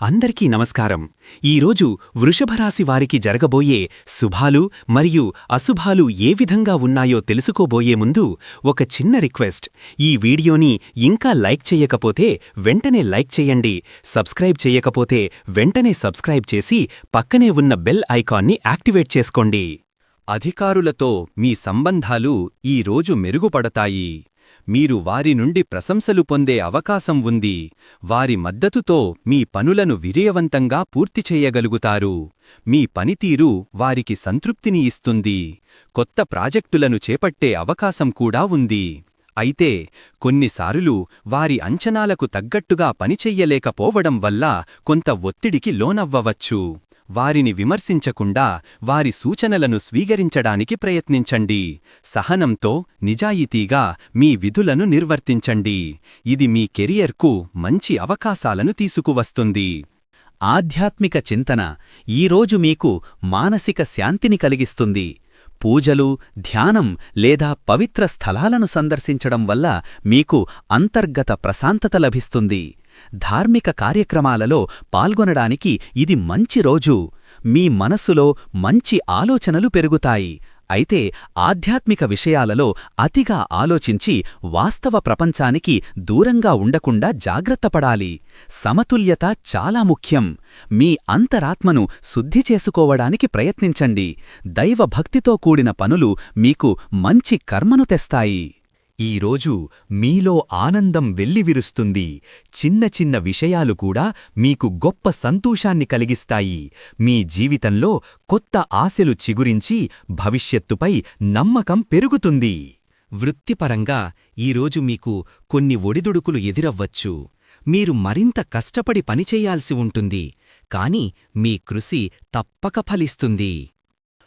అందరికీ నమస్కారం. ఈరోజు వృషభరాశి వారికి జరగబోయే శుభాలు మరియు అశుభాలు ఏ విధంగా ఉన్నాయో తెలుసుకోబోయే ముందు ఒక చిన్న రిక్వెస్ట్. ఈ వీడియోని ఇంకా లైక్ చెయ్యకపోతే వెంటనే లైక్ చెయ్యండి సబ్స్క్రైబ్ చెయ్యకపోతే వెంటనే సబ్స్క్రైబ్ చేసి పక్కనే ఉన్న బెల్ ఐకాన్ని యాక్టివేట్ చేసుకోండి. అధికారులతో మీ సంబంధాలు ఈ రోజు మెరుగుపడతాయి. మీరు వారి నుండి ప్రశంసలు పొందే అవకాశం ఉంది. వారి మద్దతుతో మీ పనులను విజయవంతంగా పూర్తి చేయగలుగుతారు. మీ పనితీరు వారికి సంతృప్తిని ఇస్తుంది. కొత్త ప్రాజెక్టులను చేపట్టే అవకాశం కూడా ఉంది. అయితే కొన్నిసార్లు వారి అంచనాలకు తగ్గట్టుగా పనిచెయ్యలేకపోవడం వల్ల కొంత ఒత్తిడికి లోనవ్వవచ్చు. వారిని విమర్శించకుండా వారి సూచనలను స్వీకరించడానికి ప్రయత్నించండి. సహనంతో నిజాయితీగా మీ విధులను నిర్వర్తించండి. ఇది మీ కెరియర్కు మంచి అవకాశాలను తీసుకువస్తుంది. ఆధ్యాత్మిక చింతన ఈరోజు మీకు మానసిక శాంతిని కలిగిస్తుంది. పూజలు ధ్యానం లేదా పవిత్ర స్థలాలను సందర్శించడం వల్ల మీకు అంతర్గత ప్రశాంతత లభిస్తుంది. ధార్మిక కార్యక్రమాలలో పాల్గొనడానికి ఇది మంచి రోజు. మీ మనస్సులో మంచి ఆలోచనలు పెరుగుతాయి. అయితే ఆధ్యాత్మిక విషయాలలో అతిగా ఆలోచించి వాస్తవ ప్రపంచానికి దూరంగా ఉండకుండా జాగ్రత్తపడాలి సమతుల్యత చాలా ముఖ్యం. మీ అంతరాత్మను శుద్ధి చేసుకోవడానికి ప్రయత్నించండి. దైవభక్తితో కూడిన పనులు మీకు మంచి కర్మను తెస్తాయి. ఈరోజు మీలో ఆనందం వెల్లివిరుస్తుంది చిన్న చిన్న విషయాలు కూడా మీకు గొప్ప సంతోషాన్ని కలిగిస్తాయి. మీ జీవితంలో కొత్త ఆశలు చిగురించి భవిష్యత్తుపై నమ్మకం పెరుగుతుంది. వృత్తిపరంగా ఈరోజు మీకు కొన్ని ఒడిదుడుకులు ఎదురవ్వచ్చు. మీరు మరింత కష్టపడి పనిచేయాల్సి ఉంటుంది. కాని మీ కృషి తప్పక ఫలిస్తుంది.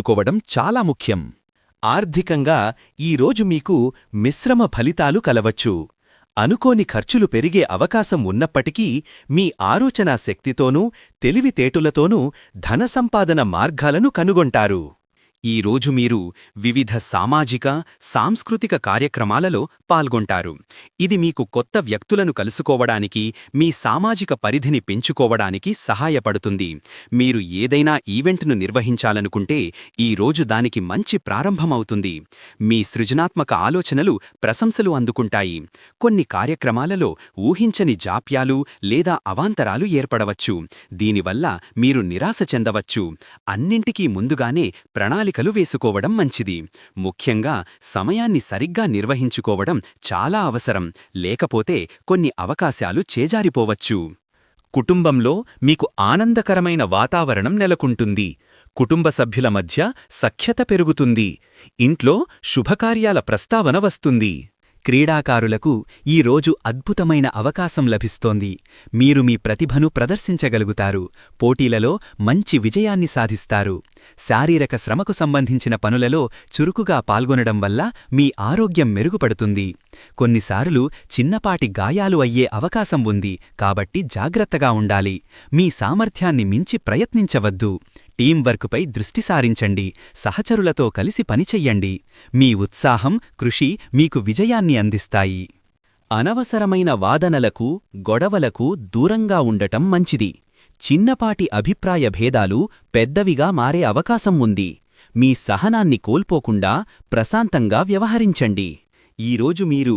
చేసుకోవడం చాలా ముఖ్యం. ఆర్థికంగా ఈరోజు మీకు మిశ్రమ ఫలితాలు కలవచ్చు. అనుకోని ఖర్చులు పెరిగే అవకాశం ఉన్నప్పటికీ మీ ఆలోచనా శక్తితోనూ తెలివితేటులతోనూ ధన సంపాదన మార్గాలను కనుగొంటారు. ఈరోజు మీరు వివిధ సామాజిక సాంస్కృతిక కార్యక్రమాలలో పాల్గొంటారు. ఇది మీకు కొత్త వ్యక్తులను కలుసుకోవడానికి మీ సామాజిక పరిధిని పెంచుకోవడానికి సహాయపడుతుంది. మీరు ఏదైనా ఈవెంట్ను నిర్వహించాలనుకుంటే ఈ రోజు దానికి మంచి ప్రారంభమవుతుంది. మీ సృజనాత్మక ఆలోచనలు ప్రశంసలు అందుకుంటాయి. కొన్ని కార్యక్రమాలలో ఊహించని జాప్యాలు లేదా అవాంతరాలు ఏర్పడవచ్చు. దీనివల్ల మీరు నిరాశ చెందవచ్చు. అన్నింటికీ ముందుగానే ప్రణాళిక ప్రణాళికలు వేసుకోవడం మంచిది. ముఖ్యంగా సమయాన్ని సరిగ్గా నిర్వహించుకోవడం చాలా అవసరం. లేకపోతే కొన్ని అవకాశాలు చేజారిపోవచ్చు. కుటుంబంలో మీకు ఆనందకరమైన వాతావరణం నెలకొంటుంది. కుటుంబ సభ్యుల మధ్య సఖ్యత పెరుగుతుంది. ఇంట్లో శుభకార్యాల ప్రస్తావన వస్తుంది. క్రీడాకారులకు ఈ రోజు అద్భుతమైన అవకాశం లభిస్తోంది. మీరు మీ ప్రతిభను ప్రదర్శించగలుగుతారు. పోటీలలో మంచి విజయాన్ని సాధిస్తారు. శారీరక శ్రమకు సంబంధించిన పనులలో చురుకుగా పాల్గొనడం వల్ల మీ ఆరోగ్యం మెరుగుపడుతుంది. కొన్నిసార్లు చిన్నపాటి గాయాలు అయ్యే అవకాశం ఉంది. కాబట్టి జాగ్రత్తగా ఉండాలి. మీ సామర్థ్యాన్ని మించి ప్రయత్నించవద్దు. టీం వర్క్పై దృష్టి సారించండి. సహచరులతో కలిసి పనిచెయ్యండి మీ ఉత్సాహం కృషి మీకు విజయాన్ని అందిస్తాయి. అనవసరమైన వాదనలకు గొడవలకు దూరంగా ఉండటం మంచిది. చిన్నపాటి అభిప్రాయ భేదాలు పెద్దవిగా మారే అవకాశం ఉంది. మీ సహనాన్ని కోల్పోకుండా ప్రశాంతంగా వ్యవహరించండి. ఈరోజు మీరు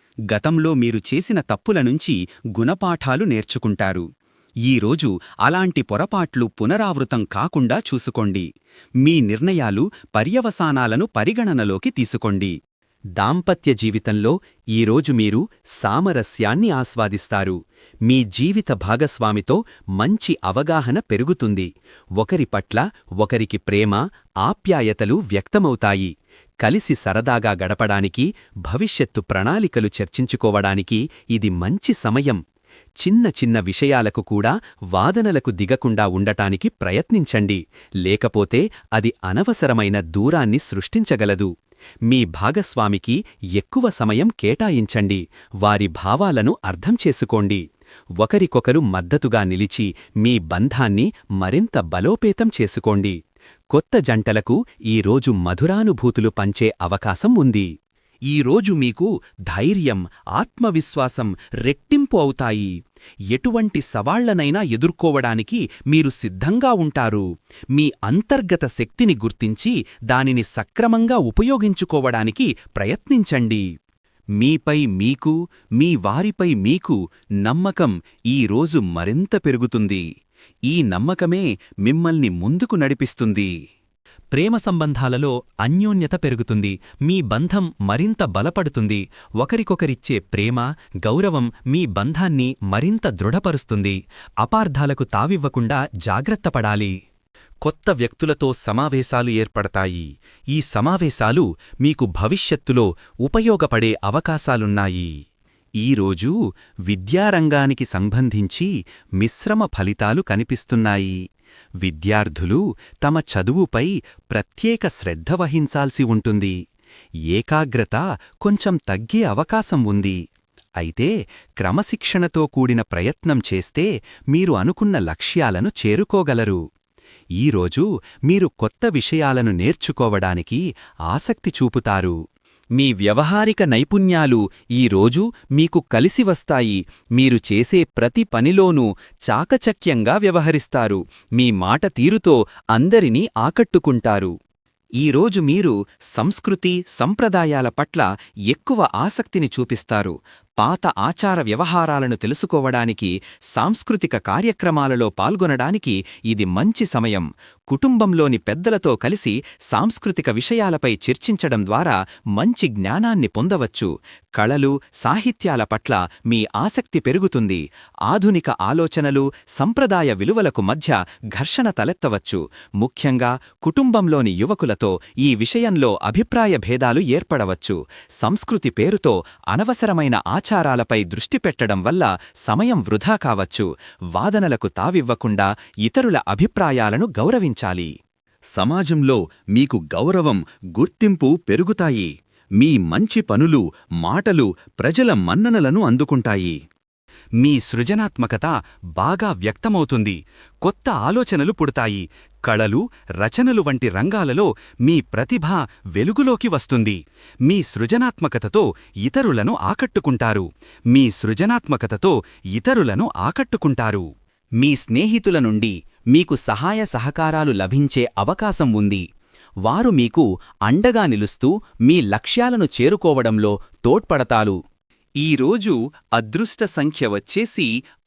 గతంలో మీరు చేసిన తప్పుల నుంచి గుణపాఠాలు నేర్చుకుంటారు. ఈరోజు అలాంటి పొరపాట్లు పునరావృతం కాకుండా చూసుకోండి. మీ నిర్ణయాలు పర్యవసానాలను పరిగణనలోకి తీసుకోండి. దాంపత్య జీవితంలో ఈరోజు మీరు సామరస్యాన్ని ఆస్వాదిస్తారు. మీ జీవిత భాగస్వామితో మంచి అవగాహన పెరుగుతుంది. ఒకరి పట్ల ఒకరికి ప్రేమ ఆప్యాయతలు వ్యక్తమవుతాయి. కలిసి సరదాగా గడపడానికి భవిష్యత్తు ప్రణాళికలు చర్చించుకోవడానికి ఇది మంచి సమయం. చిన్న చిన్న విషయాలకు కూడా వాదనలకు దిగకుండా ఉండటానికి ప్రయత్నించండి. లేకపోతే అది అనవసరమైన దూరాన్ని సృష్టించగలదు. మీ భాగస్వామికి ఎక్కువ సమయం కేటాయించండి. వారి భావాలను అర్థం చేసుకోండి. ఒకరికొకరు మద్దతుగా నిలిచి మీ బంధాన్ని మరింత బలోపేతం చేసుకోండి. కొత్త జంటలకు ఈరోజు మధురానుభూతులు పంచే అవకాశం ఉంది. ఈరోజు మీకు ధైర్యం ఆత్మవిశ్వాసం రెట్టింపు అవుతాయి. ఎటువంటి సవాళ్ళనైనా ఎదుర్కోవడానికి మీరు సిద్ధంగా ఉంటారు. మీ అంతర్గత శక్తిని గుర్తించి దానిని సక్రమంగా ఉపయోగించుకోవడానికి ప్రయత్నించండి. మీపై మీకు మీ వారిపై మీకు నమ్మకం ఈరోజు మరింత పెరుగుతుంది. ఈ నమ్మకమే మిమ్మల్ని ముందుకు నడిపిస్తుంది. ప్రేమ సంబంధాలలో అన్యోన్యత పెరుగుతుంది. మీ బంధం మరింత బలపడుతుంది. ఒకరికొకరిచ్చే ప్రేమ గౌరవం మీ బంధాన్ని మరింత దృఢపరుస్తుంది. అపార్థాలకు తావివ్వకుండా జాగ్రత్తపడాలి కొత్త వ్యక్తులతో సమావేశాలు ఏర్పడతాయి. ఈ సమావేశాలు మీకు భవిష్యత్తులో ఉపయోగపడే అవకాశాలున్నాయి. ఈరోజు విద్యారంగానికి సంబంధించి మిశ్రమ ఫలితాలు కనిపిస్తున్నాయి. విద్యార్థులు తమ చదువుపై ప్రత్యేక శ్రద్ధ వహించాల్సి ఉంటుంది. ఏకాగ్రత కొంచెం తగ్గే అవకాశం ఉంది. అయితే క్రమశిక్షణతో కూడిన ప్రయత్నం చేస్తే మీరు అనుకున్న లక్ష్యాలను చేరుకోగలరు. ఈరోజు మీరు కొత్త విషయాలను నేర్చుకోవడానికి ఆసక్తి చూపుతారు. మీ వ్యవహారిక నైపుణ్యాలు ఈరోజు మీకు కలిసి వస్తాయి. మీరు చేసే ప్రతి పనిలోనూ చాకచక్యంగా వ్యవహరిస్తారు. మీ మాట తీరుతో అందరినీ ఆకట్టుకుంటారు. ఈరోజు మీరు సంస్కృతి సంప్రదాయాల పట్ల ఎక్కువ ఆసక్తిని చూపిస్తారు. పాత ఆచార వ్యవహారాలను తెలుసుకోవడానికి సాంస్కృతిక కార్యక్రమాలలో పాల్గొనడానికి ఇది మంచి సమయం. కుటుంబంలోని పెద్దలతో కలిసి సాంస్కృతిక విషయాలపై చర్చించడం ద్వారా మంచి జ్ఞానాన్ని పొందవచ్చు. కళలు సాహిత్యాల పట్ల మీ ఆసక్తి పెరుగుతుంది. ఆధునిక ఆలోచనలు సంప్రదాయ విలువలకు మధ్య ఘర్షణ తలెత్తవచ్చు. ముఖ్యంగా కుటుంబంలోని యువకులతో ఈ విషయంలో అభిప్రాయ భేదాలు ఏర్పడవచ్చు. సంస్కృతి పేరుతో అనవసరమైన ఆచారాలపై దృష్టి పెట్టడం వల్ల సమయం వృధా కావచ్చు. వాదనలకు తావివ్వకుండా ఇతరుల అభిప్రాయాలను గౌరవించాలి. సమాజంలో మీకు గౌరవం గుర్తింపు పెరుగుతాయి. మీ మంచి పనులు మాటలు ప్రజల మన్ననలను అందుకుంటాయి. మీ సృజనాత్మకత బాగా వ్యక్తమవుతుంది. కొత్త ఆలోచనలు పుడతాయి. కళలు రచనలు వంటి రంగాలలో మీ ప్రతిభ వెలుగులోకి వస్తుంది. మీ సృజనాత్మకతతో ఇతరులను ఆకట్టుకుంటారు. మీ సృజనాత్మకతతో ఇతరులను ఆకట్టుకుంటారు. మీ స్నేహితుల నుండి మీకు సహాయ సహకారాలు లభించే అవకాశం ఉంది. వారు మీకు అండగా నిలుస్తూ మీ లక్ష్యాలను చేరుకోవడంలో తోడ్పడతారు. ఈరోజు అదృష్ట సంఖ్య వచ్చేసి